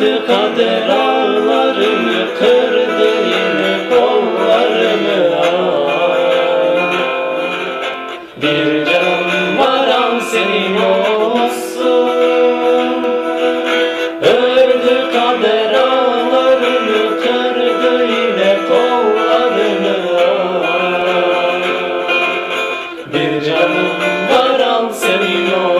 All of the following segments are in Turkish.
kader ağlarımı Kırdı yine kollarımı. Bir canım var an senin olsun Ördü kader ağlarımı Kırdı yine kollarımı. Bir canım var an senin olsun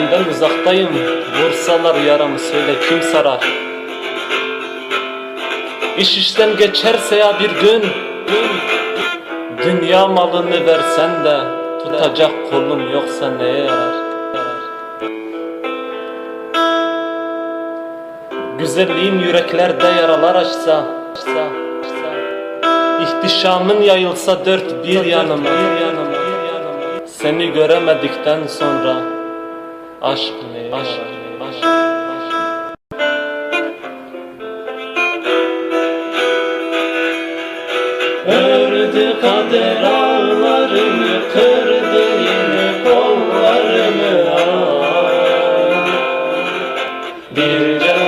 Senden uzaktayım Vursalar yaramı söyle kim sarar İş işten geçerse ya bir gün Dünya malını versen de Tutacak kolun yoksa neye yarar Güzelliğin yüreklerde yaralar açsa. İhtişamın yayılsa dört bir yanıma. Seni göremedikten sonra aşk ne, aşk ne, aşk ne. Ördü kader ağlarımı Kırdı yine kollarımı ah. Bir canım